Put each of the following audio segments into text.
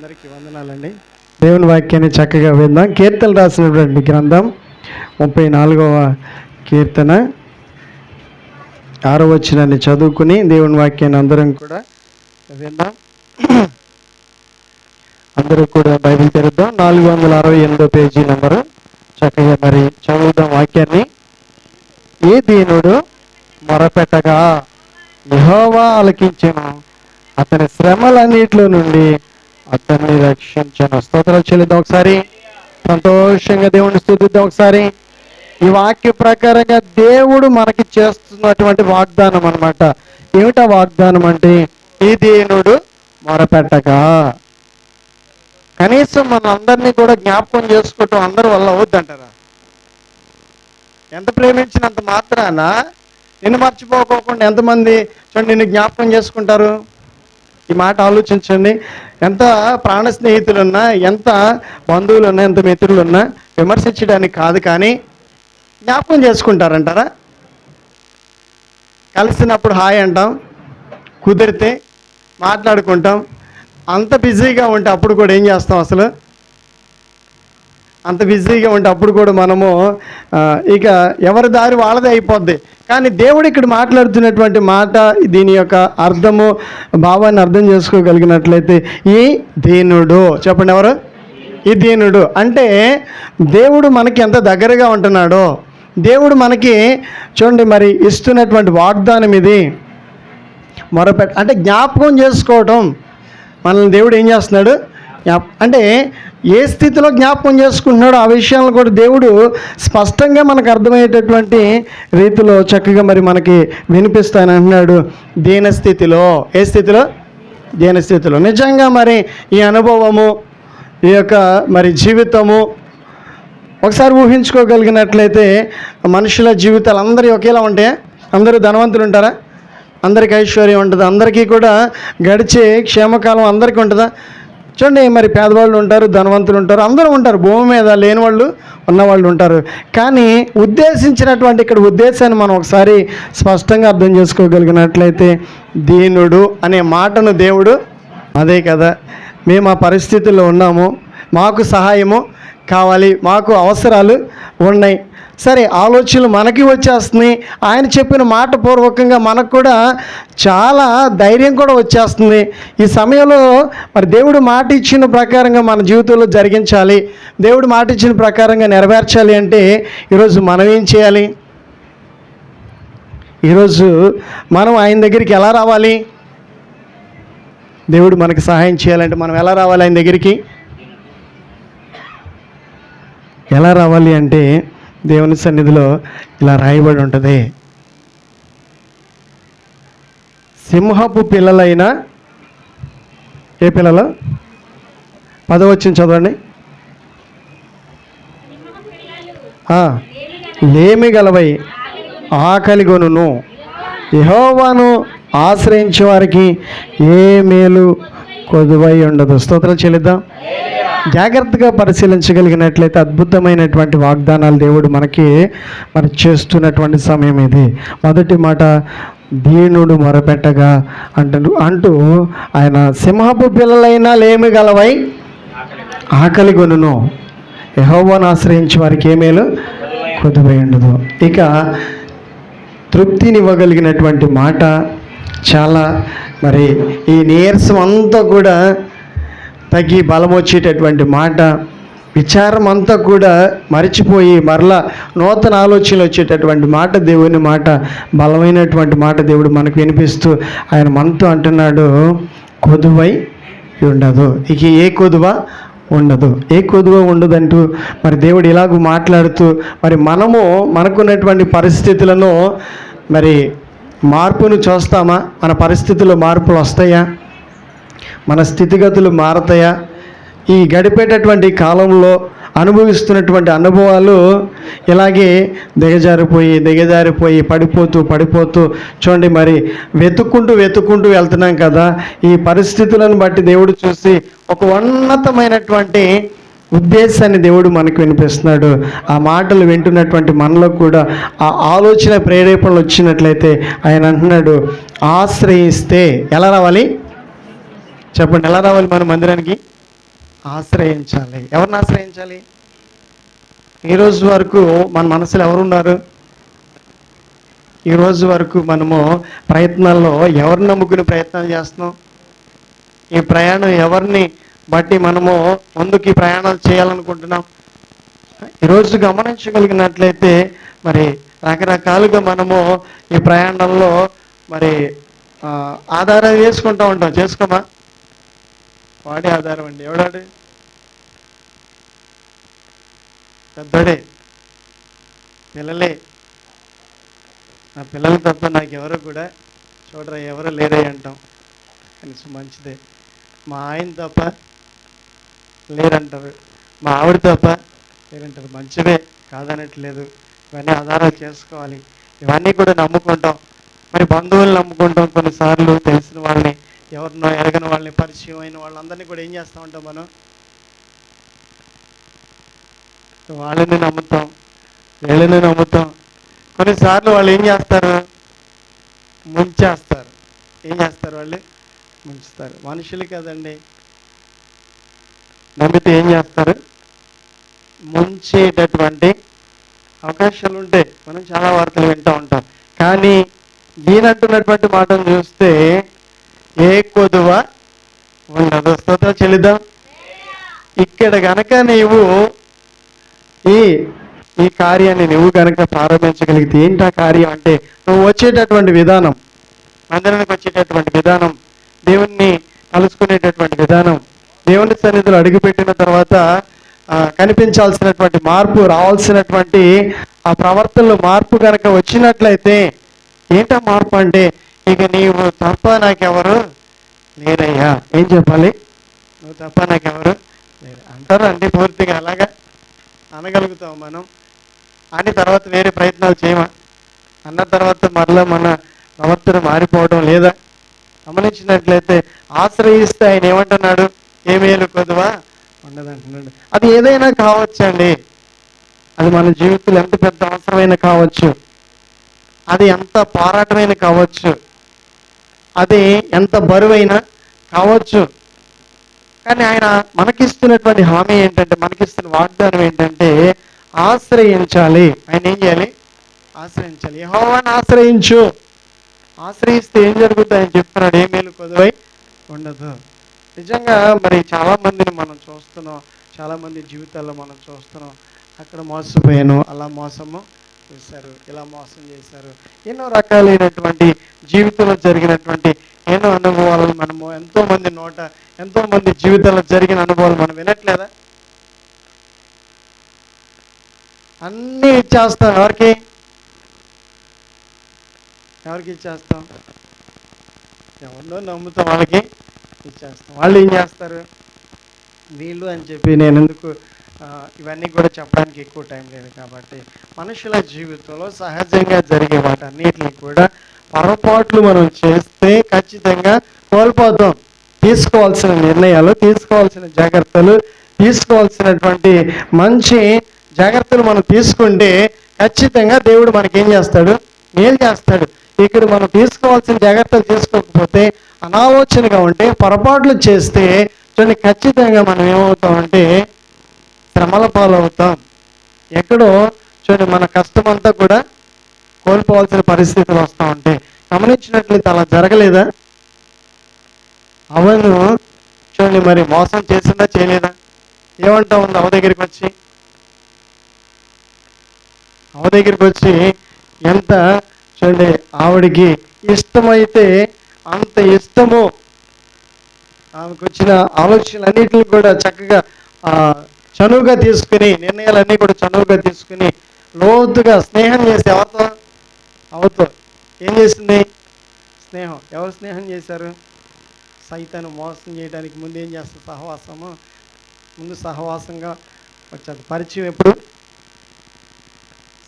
అందరికీ వందనాలండి. దేవుని వాక్యాన్ని చక్కగా విందాం. కీర్తన రాసినటువంటి గ్రంథం ముప్పై నాలుగవ కీర్తన. ఆరో వచ్చినాన్ని చదువుకుని దేవుని వాక్యాన్ని అందరం కూడా విందాం. అందరూ కూడా బైబిల్ తెరుద్దాం. నాలుగు వందల అరవై ఎనిమిదో పేజీ నెంబరు. చక్కగా మరి చదువుదాం వాక్యాన్ని. ఏ దీనుడు మొరపెట్టగా యహోవా ఆలకించెను. అతని శ్రమలన్నిటిలో నుండి అతన్ని రక్షించను స్తోత్రాలు చెల్లిద్దాం ఒకసారి. సంతోషంగా దేవుని స్థుతిద్దాం ఒకసారి. ఈ వాక్య ప్రకారంగా దేవుడు మనకి చేస్తున్నటువంటి వాగ్దానం అన్నమాట. ఏమిటా వాగ్దానం అంటే ఈ దీనుడు మొరపెట్టగా. కనీసం మన అందరినీ కూడా జ్ఞాపకం చేసుకోవటం అందరి వల్ల అవుద్దంటారా? ఎంత ప్రేమించినంత మాత్రాన? నిన్ను మర్చిపోకోకుండా ఎంతమంది చూడండి నిన్ను జ్ఞాపకం చేసుకుంటారు? ఈ మాట ఆలోచించండి. ఎంత ప్రాణ స్నేహితులున్నా ఎంత బంధువులున్నా ఎంత మిత్రులున్నా విమర్శించడానికి కాదు కానీ జ్ఞాపకం చేసుకుంటారంటారా? కలిసినప్పుడు హాయ్ అంటాం కుదిరితే మాట్లాడుకుంటాం. అంత బిజీగా ఉంటే అప్పుడు కూడా ఏం చేస్తాం అసలు? అంత బిజీగా ఉంటే అప్పుడు కూడా మనము ఇక ఎవరి దారి వాళ్ళదే అయిపోద్ది. కానీ దేవుడు ఇక్కడ మాట్లాడుతున్నటువంటి మాట దీని యొక్క అర్థము భావాన్ని అర్థం చేసుకోగలిగినట్లయితే ఈ దీనుడు చెప్పండి ఎవరు? ఈ దీనుడు. అంటే దేవుడు మనకి ఎంత దగ్గరగా ఉంటున్నాడో దేవుడు మనకి చూడండి మరి ఇస్తున్నటువంటి వాగ్దానం ఇది. మొరపెట్ట అంటే జ్ఞాపకం చేసుకోవటం. మనల్ని దేవుడు ఏం చేస్తున్నాడు? అంటే ఏ స్థితిలో జ్ఞాపకం చేసుకుంటున్నాడో ఆ విషయాలను కూడా దేవుడు స్పష్టంగా మనకు అర్థమయ్యేటటువంటి రీతిలో చక్కగా మరి మనకి వినిపిస్తాను అంటున్నాడు. దీన స్థితిలో ఏ స్థితిలో? దీన స్థితిలో. నిజంగా మరి ఈ అనుభవము ఈ యొక్క మరి జీవితము ఒకసారి ఊహించుకోగలిగినట్లయితే మనుషుల జీవితాలు అందరి ఒకేలా ఉంటాయా? అందరూ ధనవంతులు ఉంటారా? అందరికి ఐశ్వర్యం ఉంటుంది? అందరికీ కూడా గడిచే క్షేమకాలం అందరికీ ఉంటుందా? చూడండి మరి పేదవాళ్ళు ఉంటారు ధనవంతులు ఉంటారు అందరూ ఉంటారు భూమి మీద లేని వాళ్ళు ఉన్నవాళ్ళు ఉంటారు. కానీ ఉద్దేశించినటువంటి ఇక్కడ ఉద్దేశాన్ని మనం ఒకసారి స్పష్టంగా అర్థం చేసుకోగలిగినట్లయితే దీనుడు అనే మాటను దేవుడు అదే కదా మేము ఆ పరిస్థితుల్లో ఉన్నాము మాకు సహాయము కావాలి మాకు అవసరాలు ఉన్నాయి. సరే ఆలోచనలు మనకి వచ్చేస్తున్నాయి. ఆయన చెప్పిన మాట పూర్వకంగా మనకు కూడా చాలా ధైర్యం కూడా వచ్చేస్తుంది. ఈ సమయంలో మరి దేవుడు మాట ఇచ్చిన ప్రకారంగా మన జీవితంలో జరిగించాలి. దేవుడు మాట ఇచ్చిన ప్రకారంగా నెరవేర్చాలి అంటే ఈరోజు మనం ఏం చేయాలి? ఈరోజు మనం ఆయన దగ్గరికి ఎలా రావాలి? దేవుడు మనకి సహాయం చేయాలంటే మనం ఎలా రావాలి ఆయన దగ్గరికి? ఎలా రావాలి అంటే దేవుని సన్నిధిలో ఇలా రాయబడి ఉంటుంది. సింహపు పిల్లలైన ఏ పిల్లలు? పదవచ్చిన చదవండి. లేమి గలవై ఆకలి గొనును. యహోవాను ఆశ్రయించే వారికి ఏ మేలు కొదువై ఉండదు. స్తోత్రాలు చెల్లిద్దాం. జాగ్రత్తగా పరిశీలించగలిగినట్లయితే అద్భుతమైనటువంటి వాగ్దానాలు దేవుడు మనకి మరి చేస్తున్నటువంటి సమయం ఇది. మొదటి మాట దీనుడు మొరపెట్టగా అంటూ అంటూ ఆయన సింహపు పిల్లలైనా లేమి గలవై ఆకలి కొనును యహోవాను ఆశ్రయించి వారికి ఏమేలు కొద్దుపై ఉండదు ఇక తృప్తినివ్వగలిగినటువంటి మాట చాలా మరి ఈ నీరసం అంతా కూడా తగ్గి బలం వచ్చేటటువంటి మాట. విచారం అంతా కూడా మరిచిపోయి మరలా నూతన ఆలోచనలు వచ్చేటటువంటి మాట దేవుని మాట బలమైనటువంటి మాట దేవుడు మనకు వినిపిస్తూ ఆయన మనతో అంటున్నాడు కొదువై ఉండదు. ఇక ఏ కొదువ ఉండదు. ఏ కొదువ ఉండదంటూ మరి దేవుడు ఇలాగ మాట్లాడుతూ మరి మనము మనకున్నటువంటి పరిస్థితులను మరి మార్పును చూస్తామా? మన పరిస్థితుల్లో మార్పులు వస్తాయా? మన స్థితిగతులు మారతాయా? ఈ గడిపేటటువంటి కాలంలో అనుభవిస్తున్నటువంటి అనుభవాలు ఇలాగే దిగజారిపోయి దిగజారిపోయి పడిపోతూ పడిపోతూ చూడండి మరి వెతుక్కుంటూ వెతుక్కుంటూ వెళ్తున్నాం కదా. ఈ పరిస్థితులను బట్టి దేవుడు చూసి ఒక ఉన్నతమైనటువంటి ఉద్దేశాన్ని దేవుడు మనకు వినిపిస్తున్నాడు. ఆ మాటలు వింటున్నటువంటి మనలో కూడా ఆ ఆలోచన ప్రేరేపణలు వచ్చినట్లయితే ఆయన అంటున్నాడు ఆశ్రయిస్తే ఎలా రావాలి? చెప్పండి ఎలా రావాలి మన మందిరానికి? ఆశ్రయించాలి. ఎవరిని ఆశ్రయించాలి? ఈ రోజు వరకు మన మనసులో ఎవరున్నారు? ఈ రోజు వరకు మనము ప్రయత్నాల్లో ఎవరిని నమ్ముకుని ప్రయత్నాలు చేస్తున్నాం? ఈ ప్రయాణం ఎవరిని బట్టి మనము ముందుకు ప్రయాణాలు చేయాలనుకుంటున్నాం? ఈరోజు గమనించగలిగినట్లయితే మరి రకరకాలుగా మనము ఈ ప్రయాణంలో మరి ఆధారం చేసుకుంటూ ఉంటాం. చేసుకోమా? వాడే ఆధారం అండి. ఎవడాడు? పెద్దడే. పిల్లలే. నా పిల్లలు తప్ప నాకు ఎవరు కూడా చూడరా ఎవరు లేరే అంటాం. కనీసం మంచిదే. మా ఆయన తప్ప లేరంటారు. మా ఆవిడ తప్ప లేరంటారు. మంచిదే కాదనట్లేదు. ఇవన్నీ ఆధారాలు చేసుకోవాలి. ఇవన్నీ కూడా నమ్ముకుంటాం. మరి బంధువులు నమ్ముకుంటాం కొన్నిసార్లు తెలిసిన వాళ్ళని. ఎవరినో ఎరగని వాళ్ళని పరిచయం అయిన వాళ్ళందరినీ కూడా ఏం చేస్తూ ఉంటాం మనం? వాళ్ళని నమ్ముతాం వీళ్ళని నమ్ముతాం. కొన్నిసార్లు వాళ్ళు ఏం చేస్తారు? ముంచేస్తారు. ఏం చేస్తారు వాళ్ళు? ముంచుతారు. మనుషులు కదండి. నమ్మితే ఏం చేస్తారు? ముంచేటటువంటి అవకాశాలు ఉంటాయి మనం చాలా వార్తలు వింటూ ఉంటాం. కానీ దీనంటున్నటువంటి మాటను చూస్తే ఏ కొదువ ఉండదు స్తోత్ర చెల్లిద్దాం. ఇక్కడ గనక నీవు ఈ ఈ కార్యాన్ని నువ్వు గనక ప్రారంభించగలిగితే ఏంటి ఆ కార్యం అంటే నువ్వు వచ్చేటటువంటి విధానం మందిరానికి వచ్చేటటువంటి విధానం దేవుణ్ణి కలుసుకునేటటువంటి విధానం దేవుని సన్నిధిలో అడుగుపెట్టిన తర్వాత ఆ, కనిపించాల్సినటువంటి మార్పు రావాల్సినటువంటి ఆ ప్రవర్తనలో మార్పు కనుక వచ్చినట్లయితే ఏంటా మార్పు అంటే ఇక నీవు తప్ప నాకెవరు లేరయ్యా ఏం చెప్పాలి నువ్వు తప్ప నాకెవరు లేరు అంటారు అండి పూర్తిగా అలాగా అనగలుగుతాం మనం అని తర్వాత వేరే ప్రయత్నాలు చేయమా అన్న తర్వాత మరలా మన ప్రవర్తన మారిపోవడం లేదా గమనించినట్లయితే ఆశ్రయిస్తే ఆయన ఏమంటున్నాడు ఏమేలు మేలు కొదువా ఉండదంటున్నాడు అది ఏదైనా కావచ్చండి అది మన జీవితంలో ఎంత పెద్ద అవసరమైన కావచ్చు అది ఎంత పోరాటమైన కావచ్చు అది ఎంత బరువైనా కావచ్చు. కానీ ఆయన మనకిస్తున్నటువంటి హామీ ఏంటంటే మనకిస్తున్న వాగ్దానం ఏంటంటే ఆశ్రయించాలి. ఆయన ఏం చేయాలి? ఆశ్రయించాలి. యెహోవాను ఆశ్రయించు. ఆశ్రయిస్తే ఏం జరుగుతుంది ఆయన చెప్తున్నాడు. ఏ మేలు కొదువై ఉండదు. నిజంగా మరి చాలా మందిని మనం చూస్తున్నాం. చాలా మంది జీవితాల్లో మనం చూస్తున్నాం. అక్కడ మోసపోయాను అలా మోసము. చేశారు ఇలా మోసం చేశారు ఎన్నో రకాలైనటువంటి జీవితంలో జరిగినటువంటి ఎన్నో అనుభవాలను మనము ఎంతోమంది నోట ఎంతో మంది జీవితంలో జరిగిన అనుభవాలు మనం వినట్లేదా? అన్నీ ఇచ్చేస్తాం ఎవరికి? ఎవరికి ఇచ్చేస్తాం? ఎవరినో నమ్ముతాం వాళ్ళకి ఇచ్చేస్తాం. వాళ్ళు ఏం చేస్తారు? వీళ్ళు అని చెప్పి నేను ఎందుకు ఇవన్నీ కూడా చెప్పడానికి ఎక్కువ టైం లేదు కాబట్టి మనుషుల జీవితంలో సహజంగా జరిగే వాటన్నిటిని కూడా పొరపాట్లు మనం చేస్తే ఖచ్చితంగా కోల్పోతాం. తీసుకోవాల్సిన నిర్ణయాలు తీసుకోవాల్సిన జాగ్రత్తలు తీసుకోవాల్సినటువంటి మంచి జాగ్రత్తలు మనం తీసుకుంటే ఖచ్చితంగా దేవుడు మనకి ఏం చేస్తాడు? మేలు చేస్తాడు. ఇక్కడ మనం తీసుకోవాల్సిన జాగ్రత్తలు తీసుకోకపోతే అనాలోచనగా ఉంటే పొరపాట్లు చేస్తే చూడండి ఖచ్చితంగా మనం ఏమవుతామంటే శ్రమల పాలవుతాం. ఎక్కడో చూడండి మన కష్టం అంతా కూడా కోల్పోవాల్సిన పరిస్థితులు వస్తూ ఉంటాయి. గమనించినట్లయితే అలా జరగలేదా? అవను. చూడండి మరి మోసం చేసిందా చేయలేదా? ఏమంటా ఉంది అవ దగ్గరికి వచ్చి? అవ దగ్గరికి వచ్చి ఎంత చూడండి ఆవిడికి ఇష్టమైతే అంత ఇష్టము. ఆమెకు వచ్చిన ఆలోచనలన్నింటిని కూడా చక్కగా చనువుగా తీసుకుని నిర్ణయాలన్నీ కూడా చనువుగా తీసుకుని లోతుగా స్నేహం చేసి ఎవరితో అవతో ఏం చేసింది? స్నేహం. ఎవరు స్నేహం చేశారు? సైతాను మోసం చేయడానికి ముందు ఏం చేస్తారు? సహవాసము. ముందు సహవాసంగా వచ్చారు. పరిచయం ఎప్పుడు?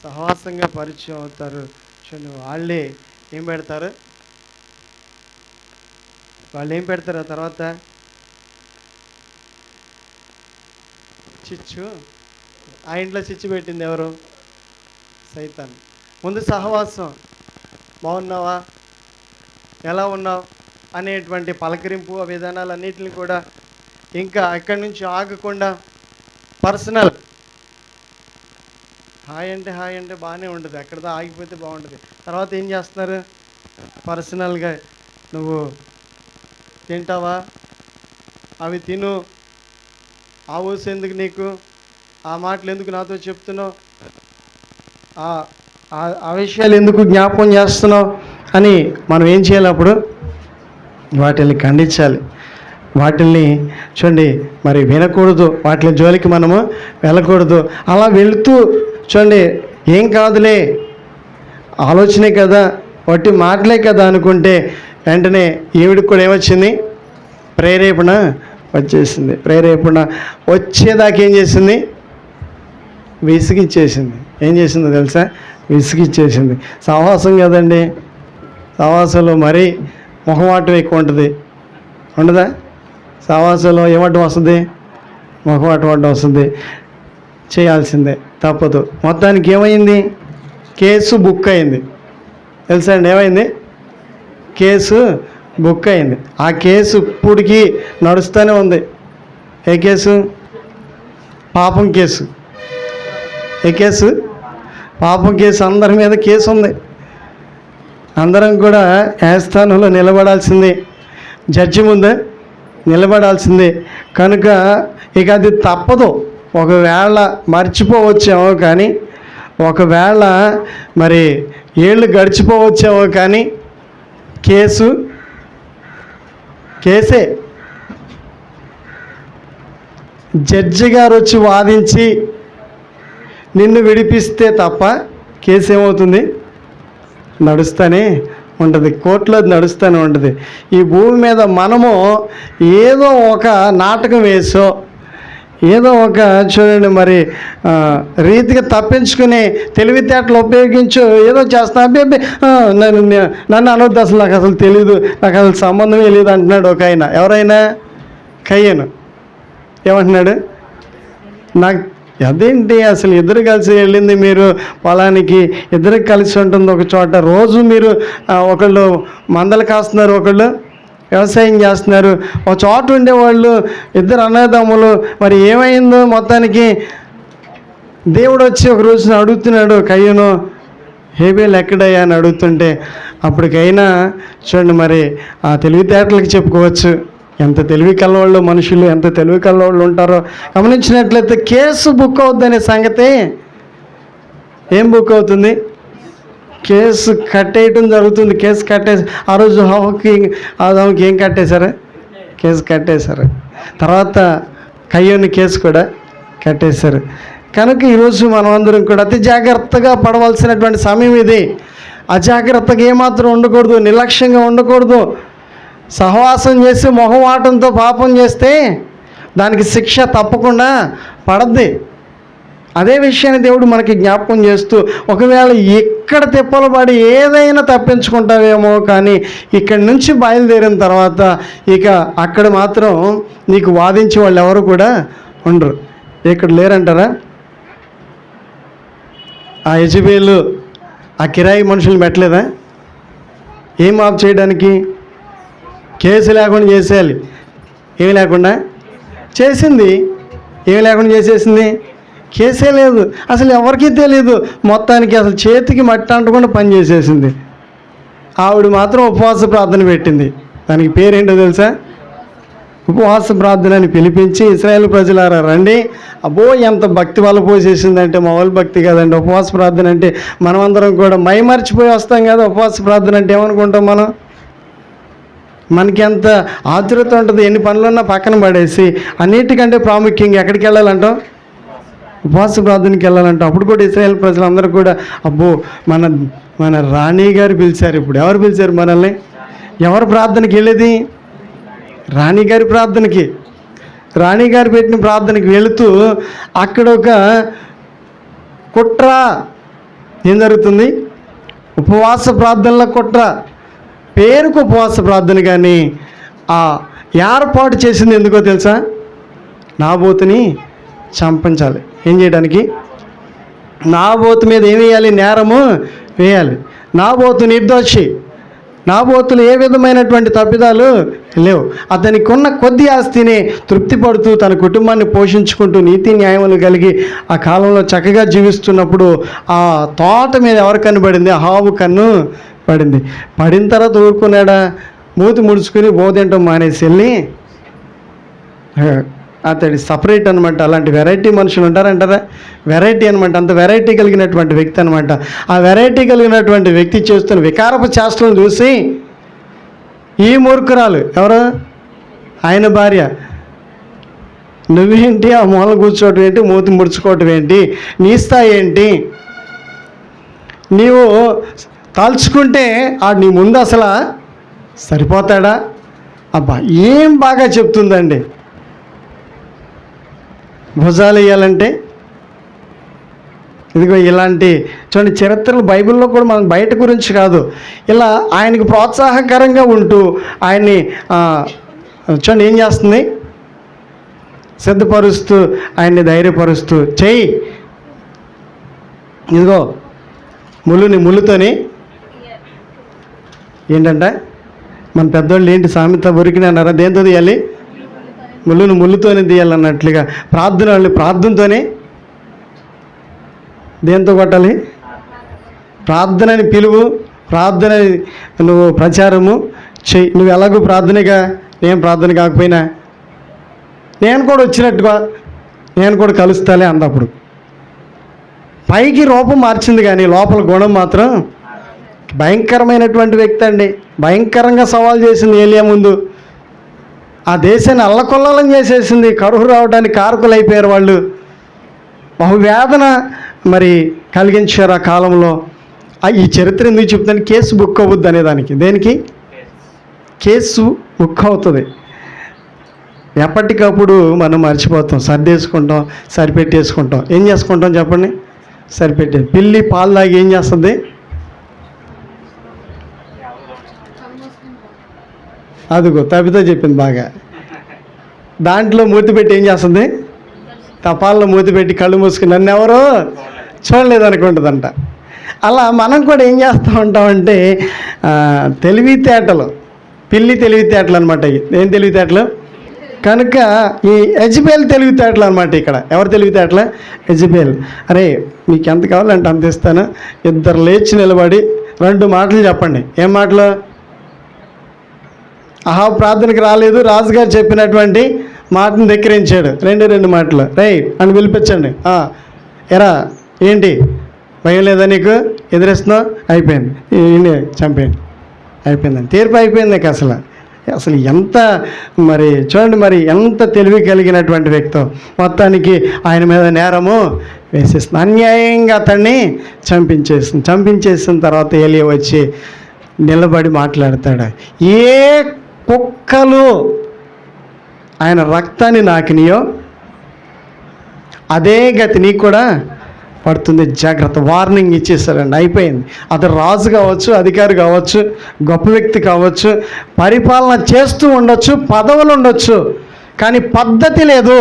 సహవాసంగా పరిచయం అవుతారు. చూడండి వాళ్ళే ఏం పెడతారు? వాళ్ళు ఏం పెడతారు ఆ తర్వాత? చిచ్చు ఆ ఇంట్లో చిచ్చు పెట్టింది ఎవరు? సైతాన్. ముందు సహవాసం. బాగున్నావా? ఎలా ఉన్నావు? అనేటువంటి పలకరింపు ఆ విధానాలన్నిటిని కూడా ఇంకా అక్కడి నుంచి ఆగకుండా పర్సనల్. హాయ్ అంటే హాయ్ అంటే బాగానే ఉంటుంది ఎక్కడితో ఆగిపోతే బాగుంటుంది తర్వాత ఏం చేస్తున్నారు? పర్సనల్గా నువ్వు తింటావా? అవి తిను. ఆ ఊసు ఎందుకు నీకు? ఆ మాటలు ఎందుకు నాతో చెప్తున్నావు? ఆ- ఆ- విషయాలు ఎందుకు జ్ఞాపకం చేస్తున్నావు? అని మనం ఏం చేయాలి అప్పుడు? వాటిని ఖండించాలి. వాటిల్ని చూడండి మరి వినకూడదు. వాటి జోలికి మనము వెళ్ళకూడదు. అలా వెళుతూ చూడండి ఏం కాదులే. ఆలోచనే కదా. వట్టి మాటలే కదా అనుకుంటే వెంటనే ఈవిడికి కూడా ఏమొచ్చింది? ప్రేరేపణ వచ్చేసింది ప్రేరేపణ వచ్చేదాకా ఏం చేసింది? విసిగిచ్చేసింది. ఏం చేసిందో తెలుసా? విసిగిచ్చేసింది. సహవాసం కదండి. సహవాసంలో మరీ మొహమాటం ఎక్కువ ఉంటుంది. ఉండదా? సహవాసంలో ఏమటం వస్తుంది? మొహమాటం అడ్డం వస్తుంది. చేయాల్సిందే. తప్పదు. మొత్తానికి ఏమైంది? కేసు బుక్ అయింది. తెలుసా అండి? ఏమైంది? కేసు బుక్ అయింది. ఆ కేసు ఇప్పటికి నడుస్తూనే ఉంది. ఏ కేసు? పాపం కేసు. ఏ కేసు? పాపం కేసు అందరి మీద కేసు ఉంది. అందరం కూడా న్యాయస్థానంలో నిలబడాల్సిందే. జడ్జి ముందే నిలబడాల్సిందే. కనుక ఇక అది తప్పదు. ఒకవేళ మర్చిపోవచ్చేమో కానీ ఒకవేళ మరి ఏళ్ళు గడిచిపోవచ్చేమో కానీ కేసు కేసే. జడ్జి గారు వచ్చి వాదించి నిన్ను విడిపిస్తే తప్ప కేసు ఏమవుతుంది నడుస్తూనే ఉంటుంది. కోర్టులో అది నడుస్తూనే ఉంటుంది. ఈ భూమి మీద మనము ఏదో ఒక నాటకం వేసో ఏదో ఒక చూడండి మరి రీతిగా తప్పించుకుని తెలివితేటలు ఉపయోగించు ఏదో చేస్తా. అబ్బే నన్ను నన్ను అనొద్దు అసలు నాకు అసలు తెలియదు నాకు అసలు సంబంధమే లేదు అంటున్నాడు ఒక ఆయన. ఎవరైనా? కయ్యను. ఏమంటున్నాడు? నాకు అదేంటి అసలు ఇద్దరు కలిసి వెళ్ళింది మీరు? పొలానికి ఇద్దరు కలిసి ఉంటుంది ఒక చోట. రోజు మీరు ఒకళ్ళు మందలు కాస్తున్నారు ఒకళ్ళు. వ్యవసాయం చేస్తున్నారు. ఒక చోట ఉండేవాళ్ళు ఇద్దరు అన్నదమ్ములు మరి ఏమైందో మొత్తానికి దేవుడు వచ్చి ఒక రోజున అడుగుతున్నాడు కయ్యను హేబేలు ఎక్కడయ్యా? అని అడుగుతుంటే అప్పటికైనా చూడండి మరి ఆ తెలివితేటలకి చెప్పుకోవచ్చు. ఎంత తెలివి కలవాళ్ళు మనుషులు ఎంత తెలివి కలవాళ్ళు ఉంటారో గమనించినట్లయితే కేసు బుక్ అవుద్దనే సంగతి ఏం బుక్ అవుతుంది? కేసు కట్టేయటం జరుగుతుంది. కేసు కట్టేసి ఆ రోజు హోకి ఆదాముకి ఏం కట్టేశారు? కేసు కట్టేశారు. తర్వాత కయ్యోని కేసు కూడా కట్టేశారు. కనుక ఈరోజు మనమందరం కూడా అతి జాగ్రత్తగా పడవలసినటువంటి సమయం ఇది. అజాగ్రత్తగా ఏమాత్రం ఉండకూడదు నిర్లక్ష్యంగా ఉండకూడదు. సహవాసం చేసి మొహమాటంతో పాపం చేస్తే దానికి శిక్ష తప్పకుండా పడద్ది. అదే విషయాన్ని దేవుడు మనకి జ్ఞాపకం చేస్తూ ఒకవేళ ఎక్కడ తిప్పలు పడి ఏదైనా తప్పించుకుంటావేమో కానీ ఇక్కడి నుంచి బయలుదేరిన తర్వాత ఇక అక్కడ మాత్రం నీకు వాదించే వాళ్ళు ఎవరు కూడా ఉండరు. ఇక్కడ లేరంటారా? ఆ యజబేలు ఆ కిరాయి మనుషులు పెట్టలేదా? ఏం ఆఫ్ చేయడానికి? కేసు లేకుండా చేసేయాలి. ఏమి లేకుండా? చేసింది. ఏమి లేకుండా చేసేసింది? కేసే లేదు. అసలు ఎవరికీ తెలియదు మొత్తానికి అసలు చేతికి మట్టి అంటకుండా పని చేసేసింది. ఆవిడ మాత్రం ఉపవాస ప్రార్థన పెట్టింది. దానికి పేరేంటో తెలుసా? ఉపవాస ప్రార్థన అని పిలిపించి ఇస్రాయేల్ ప్రజలారా రండి. అబ్బో ఎంత భక్తి వల్ల పోసేసిందంటే మామూలు భక్తి కదండి. ఉపవాస ప్రార్థన అంటే మనమందరం కూడా మై మర్చిపోయి వస్తాం కదా ఉపవాస ప్రార్థన అంటే ఏమనుకుంటాం మనం? మనకి ఎంత ఆతురత ఉంటుంది. ఎన్ని పనులున్నా పక్కన పడేసి అన్నిటికంటే ప్రాముఖ్యంగా ఎక్కడికి వెళ్ళాలంటాం? ఉపవాస ప్రార్థనకి వెళ్ళాలంటే అప్పుడు కూడా ఇస్రాయేల్ ప్రజలందరూ కూడా అబ్బో మన మన రాణి గారు పిలిచారు ఇప్పుడు. ఎవరు పిలిచారు మనల్ని? ఎవరు ప్రార్థనకి వెళ్ళేది? రాణి గారి ప్రార్థనకి. రాణి గారు పెట్టిన ప్రార్థనకి వెళుతూ అక్కడ ఒక కుట్ర ఏం జరుగుతుంది? ఉపవాస ప్రార్థనల కుట్ర. పేరుకు ఉపవాస ప్రార్థన కానీ ఆ ఏర్పాటు చేసింది ఎందుకో తెలుసా? నాబోతుని చంపించాలి. ఏం చేయడానికి? నాబోతు మీద ఏం వేయాలి? నేరము వేయాలి. నాబోతు నిర్దోషి. నాబోతులు ఏ విధమైనటువంటి తప్పిదాలు లేవు. అతనికి ఉన్న కొద్ది ఆస్తిని తృప్తి పడుతూ తన కుటుంబాన్ని పోషించుకుంటూ నీతి న్యాయములు కలిగి ఆ కాలంలో చక్కగా జీవిస్తున్నప్పుడు ఆ తోట మీద ఎవరు కనబడింది? హావు కన్ను పడింది. పడిన తర్వాత ఊరుకున్నాడా? మూతి ముడుచుకుని బోధింటం మానేసి వెళ్ళి అతడి సపరేట్ అనమాట అలాంటి వెరైటీ మనుషులు ఉంటారంటారా వెరైటీ అనమాట అంత వెరైటీ కలిగినటువంటి వ్యక్తి అనమాట ఆ వెరైటీ కలిగినటువంటి వ్యక్తి చేస్తున్న వికారపు చేష్టలను చూసి ఈ మూర్ఖురాలు ఎవరు? ఆయన భార్య. నువ్వేంటి ఆ మూల కూర్చోవటం ఏంటి? మూతి ముడుచుకోవటం ఏంటి? నీ స్థాయి ఏంటి? నీవు తలుచుకుంటే ఆ నీ ముందు అసలు సరిపోతాడా? అబ్బా ఏం బాగా చెప్తుందండి? భుజాలు వేయాలంటే ఇదిగో ఇలాంటి చూడండి చరిత్రలు బైబిల్లో కూడా మనం బయట గురించి కాదు. ఇలా ఆయనకి ప్రోత్సాహకరంగా ఉంటూ ఆయన్ని చూడండి ఏం చేస్తుంది? సిద్ధపరుస్తూ ఆయన్ని ధైర్యపరుస్తూ చెయ్యి. ఇదిగో ముళ్ళుని ముళ్ళుతోని ఏంటంటే మన పెద్దోళ్ళు ఏంటి సామెత ఉరికిన అన్నారా దేంతో తీయాలి? ముళ్ళును ముళ్ళుతోనే తీయాలన్నట్లుగా ప్రార్థన ప్రార్థనతోనే దేంతో కొట్టాలి? ప్రార్థనని పిలువు ప్రార్థన నువ్వు ప్రచారము చెయ్యి. నువ్వు ఎలాగో ప్రార్థనగా నేను ప్రార్థన కాకపోయినా నేను కూడా వచ్చినట్టుగా నేను కూడా కలుస్తాలే అందప్పుడు పైకి రూపం మార్చింది కానీ లోపల గుణం మాత్రం భయంకరమైనటువంటి వ్యక్తి అండి. భయంకరంగా సవాల్ చేసింది ఏలియా ముందు. ఆ దేశాన్ని అల్లకొల్లం చేసేసింది. కరువు రావడానికి కారకులు అయిపోయారు వాళ్ళు. బహువేదన మరి కలిగించారు ఆ కాలంలో. ఆ ఈ చరిత్ర ఎందుకు చెప్తాను కేసు బుక్ అవ్వద్దు అనే దానికి. దేనికి? కేసు బుక్ అవుతుంది. ఎప్పటికప్పుడు మనం మర్చిపోతాం. సర్దేసుకుంటాం సరిపెట్టేసుకుంటాం. ఏం చేసుకుంటాం చెప్పండి? సరిపెట్టే. పిల్లి పాలు తాగి ఏం చేస్తుంది? అదిగో తప్పితో చెప్పింది బాగా. దాంట్లో మూతి పెట్టి ఏం చేస్తుంది? తపాల్లో మూతి పెట్టి కళ్ళు మూసుకుని నన్ను ఎవరో చూడలేదనుకుంటుందంట. అలా మనం కూడా ఏం చేస్తూ ఉంటామంటే తెలివితేటలు పిల్లి తెలివితేటలు అనమాట ఏం తెలివితేటలు? కనుక ఈ ఎజ్బేల్ తెలివితేటలు అనమాట ఇక్కడ. ఎవరు తెలివితేటలు? ఎజ్బేల్ అరే మీకు ఎంత కావాలంటే అంత ఇస్తాను. ఇద్దరు లేచి నిలబడి రెండు మాటలు చెప్పండి. ఏం మాటలు? అహా ప్రార్థనకి రాలేదు. రాజుగారు చెప్పినటువంటి మాటను ధిక్కరించాడు. రెండు రెండు మాటలు. రై అని పిలిపించండి. ఎరా ఏంటి? భయం లేదా నీకు? ఎదురేస్తున్నావు? అయిపోయింది. చంపేయండి. అయిపోయిందండి. తీర్పు అయిపోయింది నీకు అసలు. అసలు ఎంత మరి చూడండి మరి ఎంత తెలివి కలిగినటువంటి వ్యక్తి. మొత్తానికి ఆయన మీద నేరము వేసేస్తుంది అన్యాయంగా అతన్ని చంపించేస్తుంది చంపించేసిన తర్వాత ఏలియా వచ్చి నిలబడి మాట్లాడతాడు. ఏ కుక్కలు ఆయన రక్తాన్ని నాకినియో అదే గతి నీకు కూడా పడుతుంది. జాగ్రత్త. వార్నింగ్ ఇచ్చేసారండి అయిపోయింది. అతను రాజు కావచ్చు అధికారి కావచ్చు గొప్ప వ్యక్తి కావచ్చు పరిపాలన చేస్తూ ఉండొచ్చు పదవులు ఉండొచ్చు కానీ పద్ధతి లేదు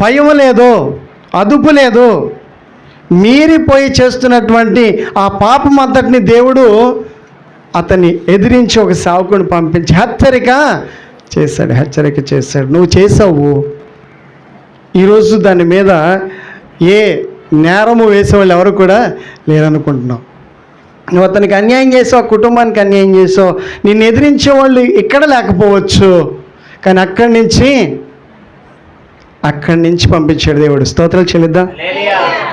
భయం లేదు అదుపు లేదు. మీరిపోయి చేస్తున్నటువంటి ఆ పాపం అంతటిని దేవుడు అతన్ని ఎదిరించి ఒక సావుకుని పంపించి హెచ్చరిక చేశాడు హెచ్చరిక చేశాడు. నువ్వు చేసావు ఈరోజు దాని మీద ఏ నేరము వేసేవాళ్ళు ఎవరు కూడా లేరనుకుంటున్నావు. నువ్వు అతనికి అన్యాయం చేసావు ఆ కుటుంబానికి అన్యాయం చేసావు. నిన్ను ఎదిరించే వాళ్ళు ఇక్కడ లేకపోవచ్చు. కానీ అక్కడి నుంచి అక్కడి నుంచి పంపించాడు దేవుడు. స్తోత్రాలు చెల్లిద్దాం.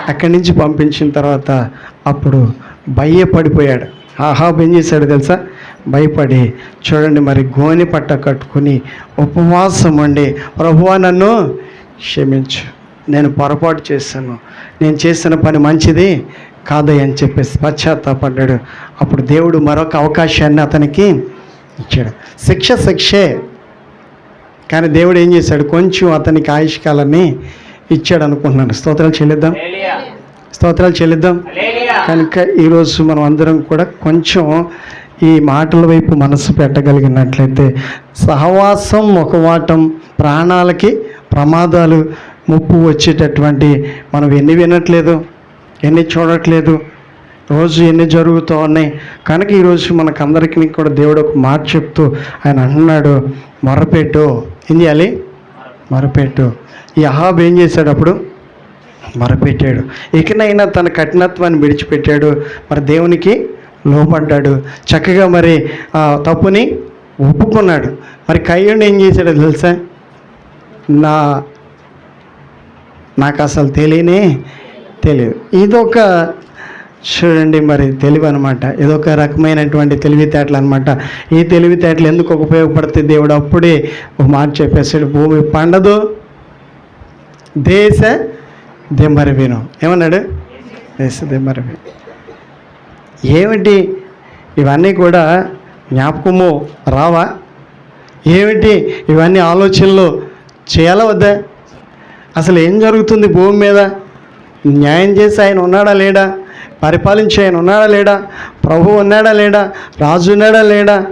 అక్కడి నుంచి పంపించిన తర్వాత అప్పుడు భయపడిపోయాడు. ఆహాబ్ ఏం చేశాడు తెలుసా? భయపడి చూడండి మరి గోని పట్ట కట్టుకుని ఉపవాసం అండి ప్రభువా నన్ను క్షమించు. నేను పొరపాటు చేశాను. నేను చేసిన పని మంచిది కాదయ్య అని చెప్పేసి పశ్చాత్తాపడ్డాడు. అప్పుడు దేవుడు మరొక అవకాశాన్ని అతనికి ఇచ్చాడు. శిక్ష శిక్షే. కానీ దేవుడు ఏం చేశాడు? కొంచెం అతనికి ఆయుష్కాలాన్ని ఇచ్చాడు అనుకుంటున్నాను. స్తోత్రాలు చెల్లిద్దాం. స్తోత్రాలు చెల్లిద్దాం. కనుక ఈరోజు మనం అందరం కూడా కొంచెం ఈ మాటల వైపు మనసు పెట్టగలిగినట్లయితే సహవాసం ముఖవాటం ప్రాణాలకి ప్రమాదాలు ముప్పు వచ్చేటటువంటి మనం ఎన్ని వినట్లేదు ఎన్ని చూడట్లేదు రోజు ఎన్ని జరుగుతూ ఉన్నాయి. కనుక ఈరోజు మనకందరికీ కూడా దేవుడు ఒక మాట చెప్తూ ఆయన అంటున్నాడు మొరపెట్టు. ఏం చేయాలి? మొరపెట్టు. ఈ అహాబ్ ఏం చేశాడు అప్పుడు? మరపెట్టాడు. ఇకనైనా తన కఠినత్వాన్ని విడిచిపెట్టాడు. మరి దేవునికి లోపడ్డాడు చక్కగా మరి ఆ తప్పుని ఒప్పుకున్నాడు. మరి కయ్యుడు ఏం చేశాడో తెలుసా? నా నాకు అసలు తెలియనే తెలియదు. ఇదొక చూడండి మరి తెలివి అనమాట ఇదొక రకమైనటువంటి తెలివితేటలు అనమాట ఈ తెలివితేటలు ఎందుకు ఉపయోగపడుతుంది దేవుడు అప్పుడే ఒక మాట చెప్పేసాడు భూమి పండదు దేశ దిమ్మరివిను ఏమన్నాడు? దేశ దిమ్మరివి ఏమిటి ఇవన్నీ కూడా జ్ఞాపకము రావా? ఏమిటి ఇవన్నీ ఆలోచనలు చేయాలా వద్దా అసలు ఏం జరుగుతుంది భూమి మీద? న్యాయం చేసి ఆయన ఉన్నాడా లేడా? పరిపాలించే ఆయన ఉన్నాడా లేడా? ప్రభు ఉన్నాడా లేడా? రాజు ఉన్నాడా లేడా?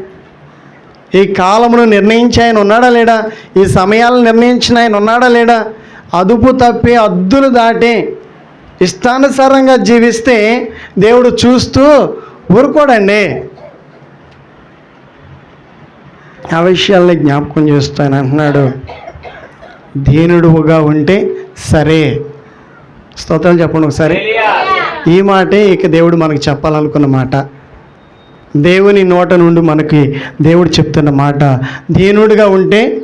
ఈ కాలమును నిర్ణయించి ఆయన ఉన్నాడా లేడా? ఈ సమయాలను నిర్ణయించిన ఆయన ఉన్నాడా లేడా? అదుపు తప్పి అద్దులు దాటి ఇష్టానుసారంగా జీవిస్తే దేవుడు చూస్తూ ఊరుకోడండి. ఆ విషయాల్ని జ్ఞాపకం చేస్తాను అంటున్నాడు. దీనుడుగా ఉంటే సరే. స్తోత్రం చెప్పండి ఒకసారి. ఈ మాటే ఇక దేవుడు మనకు చెప్పాలనుకున్న మాట. దేవుని నోట నుండి మనకి దేవుడు చెప్తున్న మాట. దీనుడిగా ఉంటే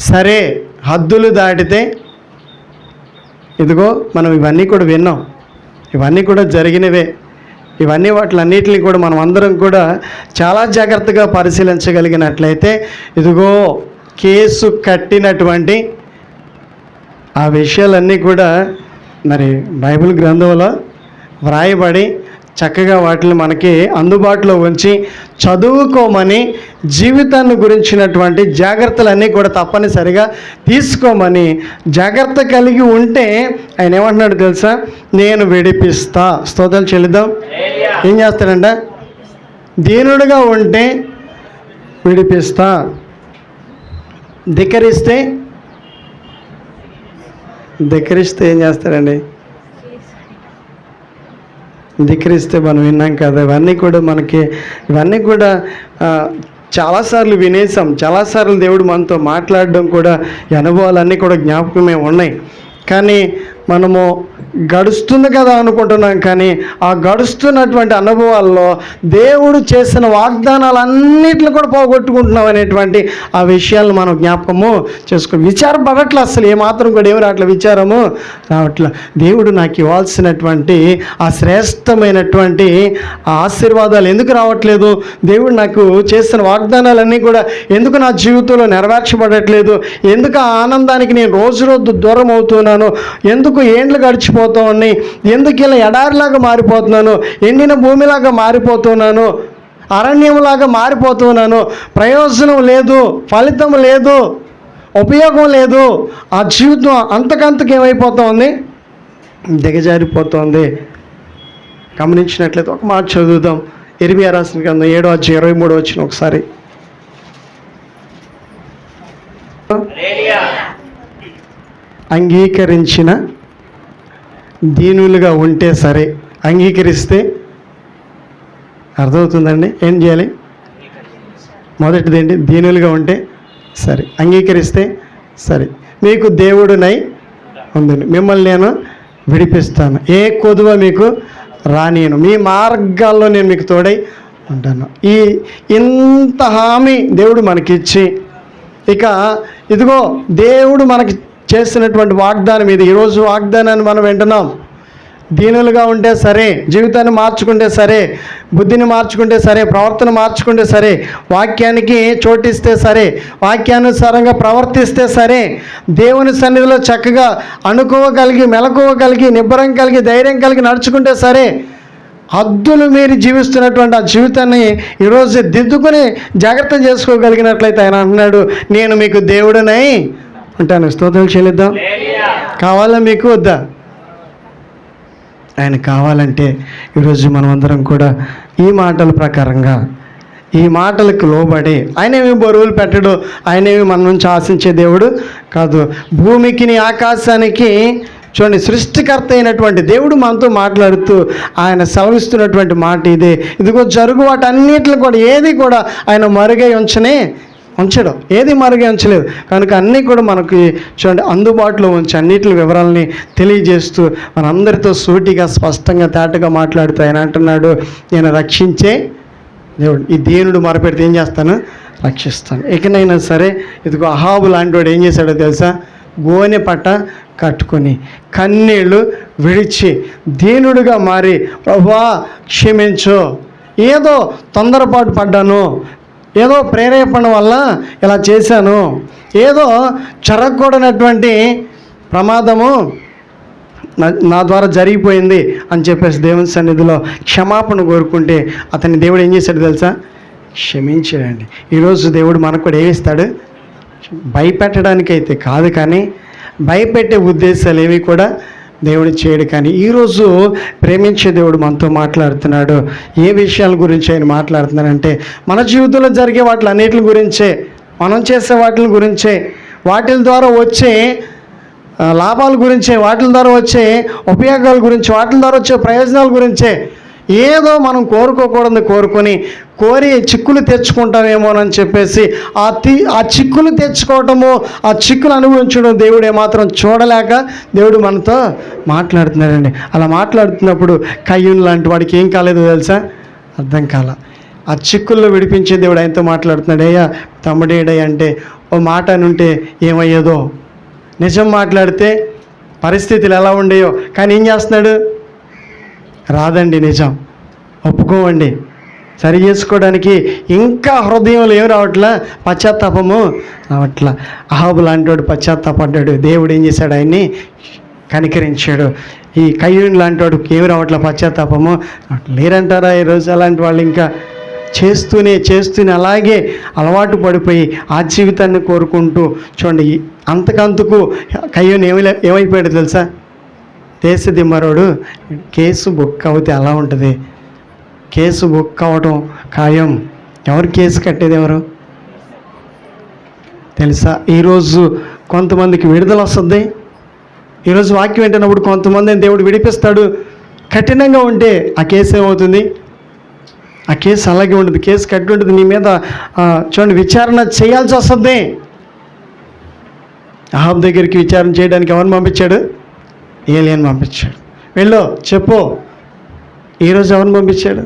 సరే. హద్దులు దాటితే ఇదిగో మనం ఇవన్నీ కూడా విన్నాం. ఇవన్నీ కూడా జరిగినవే. ఇవన్నీ వాటిలన్నిటిని కూడా మనం అందరం కూడా చాలా జాగ్రత్తగా పరిశీలించగలిగినట్లయితే ఇదిగో కేసు కట్టినటువంటి ఆ విషయాలన్నీ కూడా మరి బైబిల్ గ్రంథంలో వ్రాయబడి చక్కగా వాటిని మనకి అందుబాటులో ఉంచి చదువుకోమని జీవితాన్ని గురించినటువంటి జాగ్రత్తలన్నీ కూడా తప్పనిసరిగా తీసుకోమని జాగ్రత్త కలిగి ఉంటే ఆయన ఏమంటున్నాడు తెలుసా? నేను విడిపిస్తా. స్తోత్రం చెల్లిద్దాం. ఏం చేస్తాడంట? దీనుడుగా ఉంటే విడిపిస్తా. ధిక్కరిస్తే? ధిక్కరిస్తే ఏం చేస్తారండి? ధిక్కరిస్తే మనం విన్నాం కదా ఇవన్నీ కూడా మనకి ఇవన్నీ కూడా చాలాసార్లు వినేసాం చాలాసార్లు దేవుడు మనతో మాట్లాడడం కూడా అనుభవాలన్నీ కూడా జ్ఞాపకమే ఉన్నాయి. కానీ మనము గడుస్తుంది కదా అనుకుంటున్నాం కానీ ఆ గడుస్తున్నటువంటి అనుభవాల్లో దేవుడు చేసిన వాగ్దానాలన్నిటిని కూడా పోగొట్టుకుంటున్నాం అనేటువంటి ఆ విషయాలను మనం జ్ఞాపకము చేసుకో విచారం పడట్లే అసలు ఏమాత్రం కూడా ఏమి రావట్లే విచారము రావట్లే. దేవుడు నాకు ఇవ్వాల్సినటువంటి ఆ శ్రేష్టమైనటువంటి ఆశీర్వాదాలు ఎందుకు రావట్లేదు? దేవుడు నాకు చేసిన వాగ్దానాలన్నీ కూడా ఎందుకు నా జీవితంలో నెరవేర్చబడట్లేదు? ఎందుకు ఆ ఆనందానికి నేను రోజు రోజు దూరం అవుతున్నాను ఎందుకు ఏండ్లు గడిచిపోతూ ఉన్నాయి ఎందుకు ఇలా ఎడారిలాగా మారిపోతున్నాను? ఎండిన భూమిలాగా మారిపోతున్నాను? అరణ్యంలాగా మారిపోతున్నాను? ప్రయోజనం లేదు ఫలితం లేదు ఉపయోగం లేదు. ఆ జీవితం అంతకంతకు ఏమైపోతుంది? దిగజారిపోతుంది. గమనించినట్లయితే ఒక మాట చదువుదాం. ఇరవై రాసిన కింద ఏడో వచ్చి ఇరవై మూడో వచ్చిన ఒకసారి. అంగీకరించిన దీనులుగా ఉంటే సరే అంగీకరిస్తే అర్థమవుతుందండి? ఏం చేయాలి? మొదటిది ఏంటి? దీనులుగా ఉంటే సరే అంగీకరిస్తే సరే. మీకు దేవుడునై ఉందండి మిమ్మల్ని నేను విడిపిస్తాను. ఏ కొదువ మీకు రానియను. మీ మార్గాల్లో నేను మీకు తోడై ఉంటాను. ఈ ఇంత హామీ దేవుడు మనకిచ్చి ఇక ఇదిగో దేవుడు మనకి చేసినటువంటి వాగ్దానం ఇది. ఈరోజు వాగ్దానాన్ని మనం వింటున్నాం. దీనులుగా ఉంటే సరే జీవితాన్ని మార్చుకుంటే సరే బుద్ధిని మార్చుకుంటే సరే ప్రవర్తన మార్చుకుంటే సరే వాక్యానికి చోటిస్తే సరే వాక్యానుసారంగా ప్రవర్తిస్తే సరే దేవుని సన్నిధిలో చక్కగా అనుకోవగలిగి మెలకువగలిగి నిబ్బరం కలిగి ధైర్యం కలిగి నడుచుకుంటే సరే హద్దులు మీరు జీవిస్తున్నటువంటి ఆ జీవితాన్ని ఈరోజు దిద్దుకొని జాగ్రత్త చేసుకోగలిగినట్లయితే ఆయన అన్నాడు నేను మీకు దేవుడనై ఉంటాను. స్తోత్రం చెల్లిద్దాం. కావాలా మీకు? వద్దా? ఆయన కావాలంటే ఈరోజు మనం అందరం కూడా ఈ మాటల ప్రకారంగా ఈ మాటలకు లోబడి ఆయనేమి బరువులు పెట్టడు ఆయనేమి మన నుంచి ఆశించే దేవుడు కాదు. భూమికిని ఆకాశానికి చూడండి సృష్టికర్త అయినటువంటి దేవుడు మనతో మాట్లాడుతూ ఆయన సెలవిస్తున్నటువంటి మాట ఇదే. ఇదిగో జరుగు వాటన్నిటిని కూడా ఏది కూడా ఆయన మరుగై ఉంచనే ఉంచడం. ఏది మరుగై ఉంచలేదు కనుక అన్నీ కూడా మనకి చూడండి అందుబాటులో ఉంచి అన్నిటి వివరాలని తెలియజేస్తూ మనందరితో సూటిగా స్పష్టంగా తేటగా మాట్లాడుతూ ఆయన అంటున్నాడు నేను రక్షించే దేవుడు. ఈ దేవుడు మొరపెడితే ఏం చేస్తాను? రక్షిస్తాను. ఎక్కడైనా సరే ఇదిగో అహాబు లాంటి వాడు ఏం చేశాడో తెలుసా? గోనె పట్ట కట్టుకొని కన్నీళ్ళు విడిచి దీనుడుగా మారి ప్రభా క్షమించు. ఏదో తొందరపాటు పడ్డాను. ఏదో ప్రేరేపణ వల్ల ఇలా చేశాను. ఏదో చెరగకూడనటువంటి ప్రమాదము నా నా ద్వారా జరిగిపోయింది అని చెప్పేసి దేవుని సన్నిధిలో క్షమాపణ కోరుకుంటే అతని దేవుడు ఏం చేశాడు తెలుసా? క్షమించాడండి. ఈరోజు దేవుడు మనకు కూడా ఏమిస్తాడు భయపెట్టడానికైతే కాదు కానీ భయపెట్టే ఉద్దేశాలు ఏవి కూడా దేవుడు చేయడు కానీ ఈరోజు ప్రేమించే దేవుడు మనతో మాట్లాడుతున్నాడు. ఏ విషయాల గురించి ఆయన మాట్లాడుతున్నాడంటే మన జీవితంలో జరిగే వాటి అన్నిటి గురించే మనం చేసే వాటి గురించే వాటి ద్వారా వచ్చే లాభాల గురించే వాటి ద్వారా వచ్చే ఉపయోగాల గురించి వాటి ద్వారా వచ్చే ప్రయోజనాల గురించే ఏదో మనం కోరుకోకూడదు కోరుకొని కోరి చిక్కులు తెచ్చుకుంటామేమోనని చెప్పేసి ఆ తి ఆ చిక్కులు తెచ్చుకోవటము ఆ చిక్కులు అనుభవించడం దేవుడు ఏమాత్రం చూడలేక దేవుడు మనతో మాట్లాడుతున్నాడండి. అలా మాట్లాడుతున్నప్పుడు కయ్యూన్ లాంటి వాడికి ఏం కాలేదో తెలుసా? అర్థం కాల. ఆ చిక్కుల్లో విడిపించే దేవుడు ఆయనతో మాట్లాడుతున్నాడు. అయ్యా తమ్ముడేడయ్య అంటే ఓ మాట అనుంటే ఏమయ్యేదో. నిజం మాట్లాడితే పరిస్థితులు ఎలా ఉండేయో. కానీ ఏం చేస్తున్నాడు? రాదండి నిజం. ఒప్పుకోవండి. సరి చేసుకోవడానికి ఇంకా హృదయంలో ఏం రావట్లా? పశ్చాత్తాపము రావట్లా. అహాబు లాంటివాడు పశ్చాత్తాపడ్డాడు. దేవుడు ఏం చేశాడు? ఆయన్ని కనికరించాడు. ఈ కయ్యూని లాంటి వాడికి ఏమి రావట్లా? పశ్చాత్తాపము లేరంటారా ఈరోజు అలాంటి వాళ్ళు? ఇంకా చేస్తూనే చేస్తూనే అలాగే అలవాటు పడిపోయి ఆ జీవితాన్ని కోరుకుంటూ చూడండి అంతకంతకు కయ్యూని ఏమి ఏమైపోయాడు తెలుసా? దేశ దిమ్మరోడు కేసు బుక్ అవుతే ఎలా ఉంటుంది. కేసు బుక్ అవ్వటం ఖాయం. ఎవరు కేసు కట్టేది ఎవరు? తెలుసా? ఈరోజు కొంతమందికి విడుదల వస్తుంది. ఈరోజు వాక్యం వింటున్నప్పుడు కొంతమందిని దేవుడు విడిపిస్తాడు. కఠినంగా ఉంటే ఆ కేసు ఏమవుతుంది? ఆ కేసు అలాగే ఉంటుంది కేసు కట్టి ఉంటుంది నీ మీద చూడండి విచారణ చేయాల్సి వస్తుంది. అహాబ్ దగ్గరికి విచారణ చేయడానికి ఎవరిని పంపించాడు? ఏలియన్ పంపించాడు. వెళ్ళు చెప్పు. ఈరోజు ఎవరిని పంపించాడు?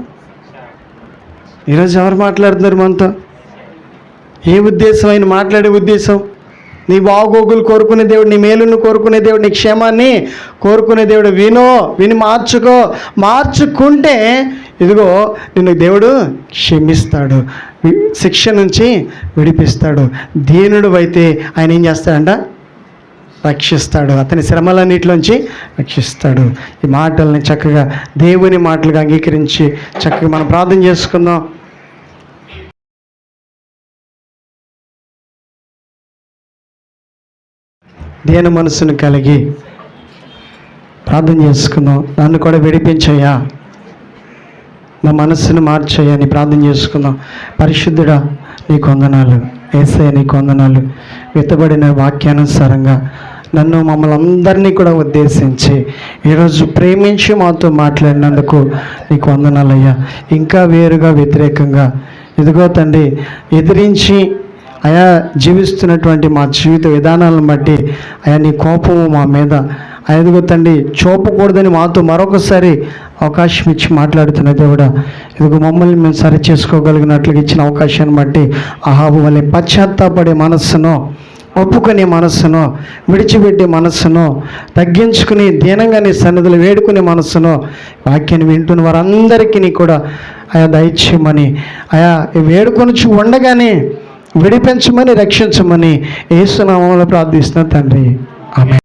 ఈరోజు ఎవరు మాట్లాడుతున్నారు మనతో? ఏ ఉద్దేశం? ఆయన మాట్లాడే ఉద్దేశం? నీ బాగోగులు కోరుకునే దేవుడు నీ మేలును కోరుకునే దేవుడు నీ క్షేమాన్ని కోరుకునే దేవుడు వినో విని మార్చుకో. మార్చుకుంటే ఇదిగో నిన్ను దేవుడు క్షమిస్తాడు శిక్ష నుంచి విడిపిస్తాడు. దీనుడు అయితే ఆయన ఏం చేస్తాడంట? రక్షిస్తాడు. అతని శ్రమలన్నిటిలోంచి రక్షిస్తాడు. ఈ మాటల్ని చక్కగా దేవుని మాటలుగా అంగీకరించి చక్కగా మనం ప్రార్థన చేసుకుందాం. దేని మనసును కలిగి ప్రార్థన చేసుకుందాం. నన్ను కూడా విడిపించయ్యా. నా మనస్సును మార్చయ్యా నీ ప్రార్థన చేసుకుందాం. పరిశుద్ధుడా నీ కొందనాలు ఏసే నీ కొందనాలు విత్తబడిన వాక్యానుసారంగా నన్ను మమ్మల్ని అందరినీ కూడా ఉద్దేశించి ఈరోజు ప్రేమించి మాతో మాట్లాడినందుకు నీకు వందనాలయ్యా. ఇంకా వేరుగా వ్యతిరేకంగా. ఇదిగో తండ్రి ఎదిరించి అయా జీవిస్తున్నటువంటి మా జీవిత విధానాలను బట్టి అయా నీ కోపము మా మీద. అదిగో తండ్రి చూపకూడదని మాతో మరొకసారి అవకాశం ఇచ్చి మాట్లాడుతున్న దేవుడా. ఇదిగో మమ్మల్ని మేము సరి చేసుకోగలిగినట్లుగా ఇచ్చిన అవకాశాన్ని బట్టి అహాబు వల్లే పశ్చాత్తాపడే మనస్సును ఒప్పుకునే మనస్సును విడిచిపెట్టే మనస్సును తగ్గించుకుని దీనంగా నీ సన్నిధులు వేడుకునే మనస్సును వాక్యాన్ని వింటున్న వారందరికీ కూడా ఆయా దయచేయమని ఆయా వేడుకొని ఉండగానే విడిపించమని రక్షించమని ఏసునామంలో ప్రార్థిస్తున్న తండ్రి. ఆమె